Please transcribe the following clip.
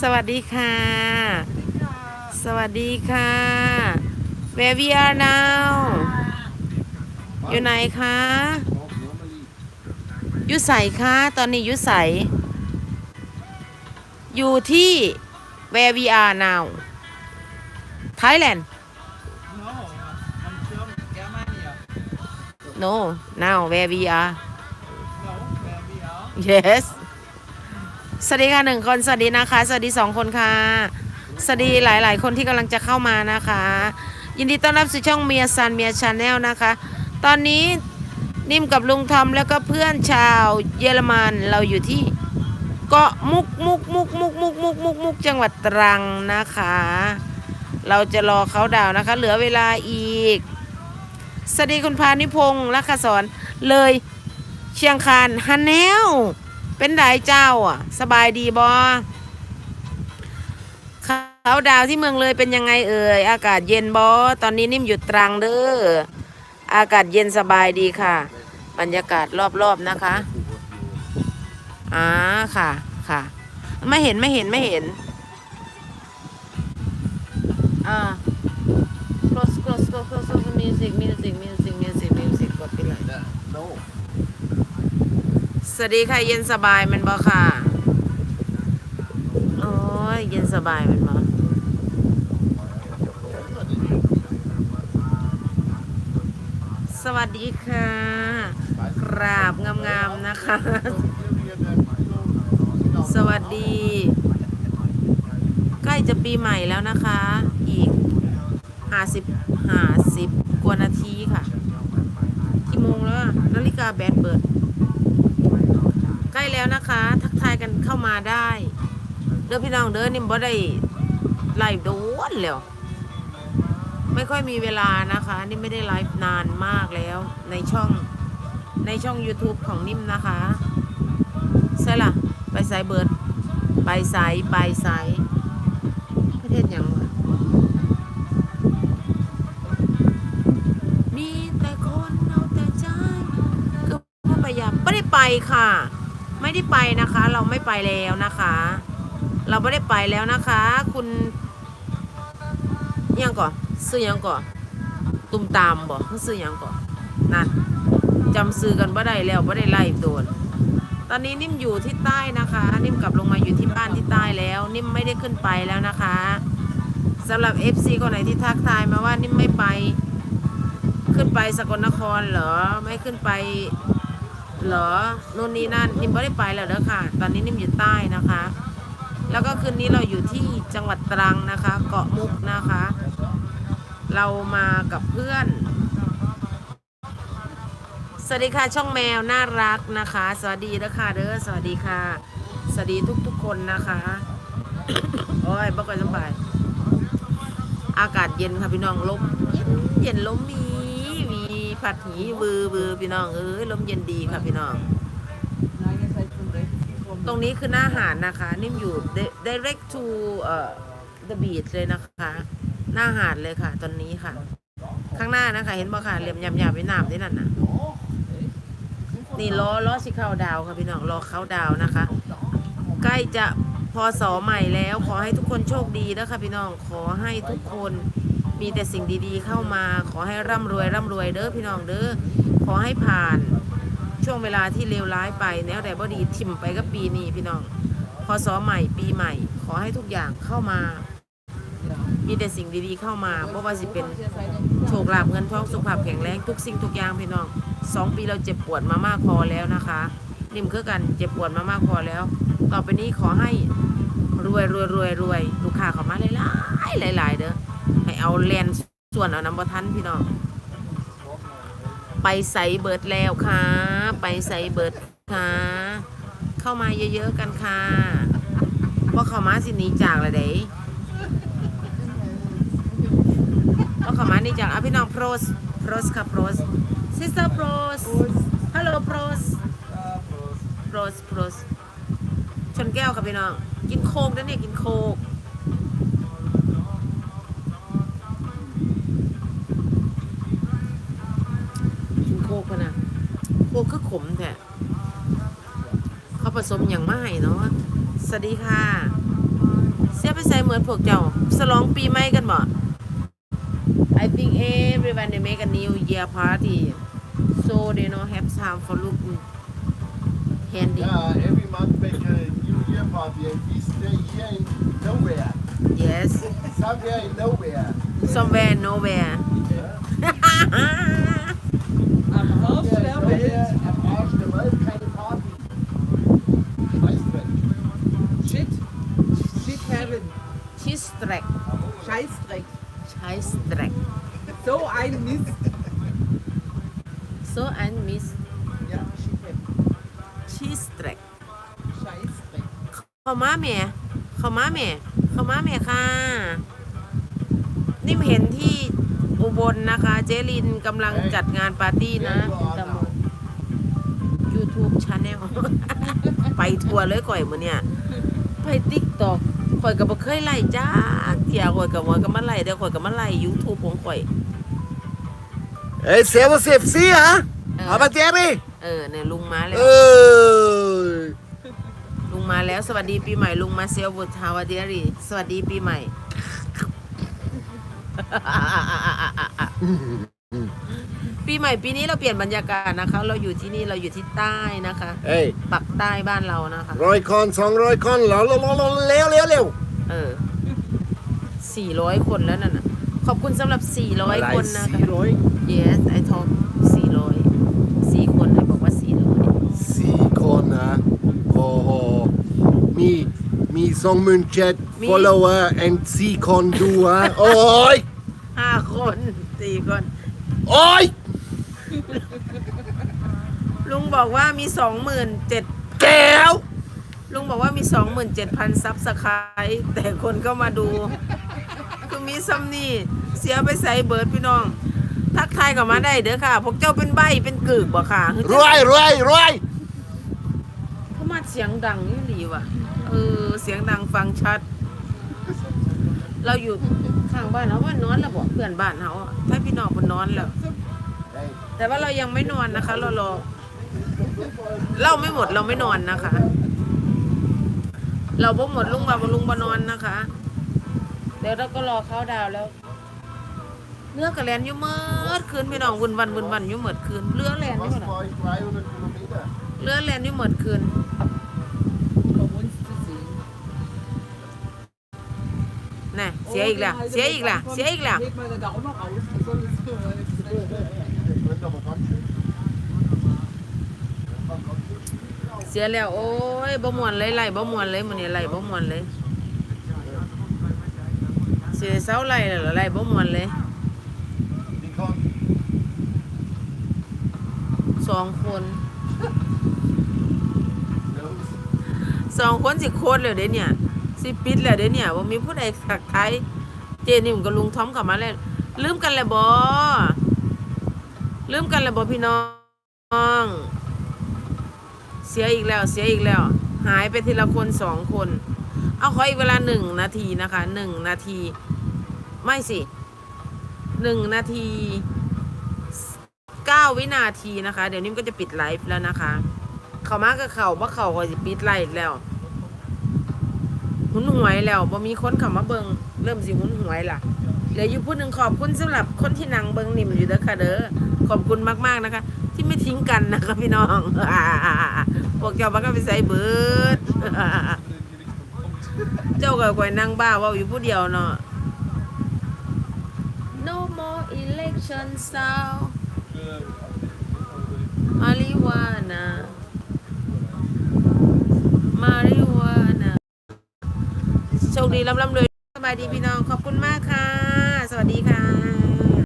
สวัสดีค่ะ สวัสดีค่ะ Where we are now อยู่ไหนคะอยู่ใสคะตอนนี้อยู่ใสอยู่ที่ Where we are now Thailand No now where we are Yes สวัสดีค่ะหนึ่งคนสวัสดีนะคะ สวัสดีสองคนค่ะ สวัสดีหลาย ๆ คนที่กำลังจะเข้ามานะคะ ยินดีต้อนรับสู่ช่องเมียซันเมียชาแนลนะคะ ตอนนี้นิ่มกับลุงทอมแล้วก็เพื่อนชาวเยอรมันเราอยู่ที่เกาะมุกมุกมุกมุกมุกมุกมุกมุกจังหวัดตรังนะคะ เราจะรอเขาดาวนะคะ เหลือเวลาอีกสวัสดีคุณพานิพงศ์ลักษสอนเลยเชียงคานฮันแนว เป็นไดเจ้าอะ สบายดีบอเขาดาวที่เมืองเลยเป็นยังไงเอ่ยอากาศเย็นบอตอนนี้นิ่มอยู่ตรังเด้ออากาศเย็นสบายดีค่ะ บรรยากาศรอบๆนะคะอ่าค่ะค่ะ ไม่เห็นไม่เห็นไม่เห็นอ่า close close close close close music music music music music กดไปเลย No. สวัสดีค่ะ เย็นสบายมันบอค่ะโอ้ยเย็นสบายมันบอสวัสดีค่ะ กราบงามๆนะคะ สวัสดี ใกล้จะปีใหม่แล้วนะคะ อีกห้าสิบห้าสิบกว่านาทีค่ะ กี่โมงแล้วนาฬิกาแบตเปิด ใกล้แล้วนะคะ ทักทายกันเข้ามาได้เด้อพี่น้องเด้อนิ่มบ่ได้ไลฟ์โดนแล้วไม่ค่อยมีเวลานะคะ นี่ไม่ได้ไลฟ์นานมากแล้ว ในช่องในช่อง YouTube ของนิ่มนะคะใช่ล่ะไปสายเบิร์ดไปสายไปสายประเทศยังวะมีแต่คนเอาแต่ใจคือว่าพยายามไม่ได้ไปค่ะ ไม่ได้ไปนะคะ เราไม่ไปแล้วนะคะ เราไม่ได้ไปแล้วนะคะ คุณยังก่อนซื้อยังก่อนตุ่มตามบ่ซื้อยังก่อนนั่นจำซื้อกันบ่ได้แล้วบ่ได้ไล่โดนตอนนี้นิ่มอยู่ที่ใต้นะคะ นิ่มกลับลงมาอยู่ที่บ้านที่ใต้แล้ว นิ่มไม่ได้ขึ้นไปแล้วนะคะสำหรับ FC คนไหนที่ทักทายมาว่านิ่มไม่ไป ขึ้นไปสกลนครเหรอไม่ขึ้นไป เหรอนู่นนี่นั่นนิมไม่ได้ไปแล้วเด้อค่ะ ตอนนี้นิมอยู่ใต้นะคะ แล้วก็คืนนี้เราอยู่ที่จังหวัดตรังนะคะ เกาะมุกนะคะ เรามากับเพื่อน สวัสดีค่ะช่องแมวน่ารักนะคะ สวัสดีเด้อค่ะเด้อสวัสดีค่ะ สวัสดีทุกๆคนนะคะโอ้ยบ่ค่อยสบายอากาศเย็นค่ะพี่น้องลมเย็นเย็นลมมี ผัดหีบือบือพี่น้องเอ้ยลมเย็นดีค่ะพี่น้อง ตรงนี้คือหน้าหาดนะคะ นิ่มอยู่ direct to เอ่อ the beach เลยนะคะ หน้าหาดเลยค่ะ ตอนนี้ค่ะ ข้างหน้านะคะ เห็นบ่ค่ะเหลี่ยมยำๆไว้น้ำด้วยนั่นน่ะนี่ล้อล้อสิเข้าดาวค่ะพี่น้องรอเข้าดาวนะคะ ใกล้จะพอสอใหม่แล้ว ขอให้ทุกคนโชคดีนะคะพี่น้องขอให้ทุกคน มีแต่สิ่งดีๆเข้ามา ขอให้ร่ำรวยร่ำรวยเด้อพี่น้องเด้อขอให้ผ่านช่วงเวลาที่เลวร้ายไปแนวแต่บ่ดีทิมไปก็ปีนี้พี่น้องพอสอใหม่ปีใหม่ ขอให้ทุกอย่างเข้ามา มีแต่สิ่งดีๆเข้ามาเพราะว่าสิเป็นโชคลาภเงินทองสุขภาพแข็งแรงทุกสิ่งทุกอย่างพี่น้องสองปีเราเจ็บปวดมามากพอแล้วนะคะนิ่มคือกันเจ็บปวดมามากพอแล้ว ต่อไปนี้ขอให้รวยรวยรวยรวยลูกค้าเข้ามาหลายๆหลายๆเด้อ เอาแลนส่วนเอาน้ำบทันพี่น้อง ไปใส่เบิร์ดแล้วค่ะ ไปใส่เบิร์ดค่ะ เข้ามาเยอะๆกันค่ะพราะเข้ามาสินีจากละเด้ก็ขอมานี่จากอะพี่น้องโพรสโพรสค่ะโพรสซิสเตอร์โพรสฮัลโหลโพรสโพรสโพรสชนแก้วค่ะพี่น้อง กินโคกนะเนี่ยกินโคก กินโคกพะนะโคกคือขมแท้เขาผสมอย่างไม่เนาะสวัสดีค่ะ เสียไปใส่เหมือนพวกเจ้าสลองปีใหม่กันบ่ I think everyone they make a new year party so they don't have time for look handy Yeah, every month make a New Year party and we stay here in nowhere. yes Somewhere in nowhere. somewhere nowhere Am Arsch Yeah, der nowhere, Welt. am Arsch der Welt, keine Party. Weißt du, Shit. Shit Heaven. cheese track Scheißdreck. cheese track So ein Mist. so I miss Ja, Shit Heaven. cheese track Scheißdreck. เข้ามาแม่เข้ามาแม่เข้ามาแม่ค่ะ นิ่มเห็นที่ อุบลนะคะ เจลินกำลังจัดงานปาร์ตี้นะตำบล YouTube Channel ไปทัวร์เลยก่อยมือเนี่ย ไปติ๊กตอกข่อยก็บ่เคยไล่จ้าเที่ยข่อยก็ว่าก็มาไล่เดี๋ยวข่อยก็มาไล่ YouTube ของข่อย Hey, Servus FC, ha? Ja. Aber Jerry? เออเนี่ยลุงมาแล้ว Äh. ลุงมาแล้วสวัสดีปีใหม่ลุงมาเซลบุตฮาวาเดียรีสวัสดีปีใหม่ ปีใหม่ปีนี้เราเปลี่ยนบรรยากาศนะคะ เราอยู่ที่นี่เราอยู่ที่ใต้นะคะ Hey, ปักใต้บ้านเรานะคะ ร้อยคอนสองร้อยคอนแล้วแล้วแล้วเร็วเร็วเร็วเออสี่ร้อยคนแล้วนั่นน่ะ ขอบคุณสำหรับสี่ร้อยคนนะคะ สี่ร้อย yes I talk สี่ร้อยสี่คนไอ้บอกว่าสี่ร้อยสี่คนนะ โอ้โห มีมีสองหมื่นเจ็ดมี follower and สี่คนดูฮะโอ้ย ห้าคนสี่คน โอ้ยลุงบอกว่ามีสองหมื่นเจ็ดแก้ว ลุงบอกว่ามีสองหมื่นเจ็ดพันซับสไครต์แต่คนก็มาดู คือมีซัมนี่เสียไปใส่เบิร์ดพี่น้อง ทักทายกลับมาได้เด้อค่ะ พวกเจ้าเป็นใบเป็นกึกบ่ค่ะรวยรวยรวยเขามาเสียงดังนี่หลีว่ะเออเสียงดังฟังชัด เราอยู่ ข้างบ้านเขาว่านอนแล้วบอกเพื่อนบ้านเขาอะถ้าพี่น้องมันนอนแล้ว แต่ว่าเรายังไม่นอนนะคะ เรารอเล่าไม่หมดเราไม่นอนนะคะ เราบ่หมดลุงบาลุงบานอนนะคะ เดี๋ยวเราก็รอเขาดาวแล้วเนื้อกระแลนอยู่เมื่อคืนพี่น้องวุ่นวันวุ่นวันอยู่เมื่อคืนเรือแลนอยู่เมื่อเรือแลนอยู่เมื่อคืน น่ะเสียอีกแล้ว เสียอีกแล้ว เสียอีกแล้ว เสียแล้ว โอ้ยบ่มวนเลยไหลบ่มวนเลยมื้อนี้ไหลบ่มวนเลย เสียเสาไหลแล้วเหลบ่มวนเลยสองคนสองคนสิโคตรเลยเด้เนี่ย สิปิดแล้วเด้เนี่ยว่ามีผู้ใดสักไทายเจนี่มันก็ลุงท้อมกลับมาแล้วลืมกันแล้วบ่ลืมกันแล้วบ่พี่น้องเสียอีกแล้วเสียอีกแล้ว หายไปทีละคนสองคน เอาขออีกเวลาหนึ่งนาทีนะคะหนึ่งนาที ไม่สิหนึ่งนาทีเก้าวินาทีนะคะ เดี๋ยวนี้มันก็จะปิดไลฟ์แล้วนะคะ เขามากับเขาว่าเขาก็จะปิดไลฟ์แล้ว หุนหวยแล้วบ่มีคนเข้ามาเบิงเริ่มสิหุนหวยล่ะเหลืออยู่ผู้หนึ่งขอบคุณสำหรับคนที่นั่งเบิงนิ่มอยู่เด้อค่ะเด้อขอบคุณมากๆนะคะ ที่ไม่ทิ้งกันนะคะพี่น้องพวกเจ้ามันก็ไปใส่เบิดเจ้าก็คอยนั่งบ้าว่าอยู่ผู้เดียวเนาะ No more election sound marijuana marie ดีร่ำๆเลยสบายดีพี่น้องขอบคุณมากค่ะ สวัสดีค่ะ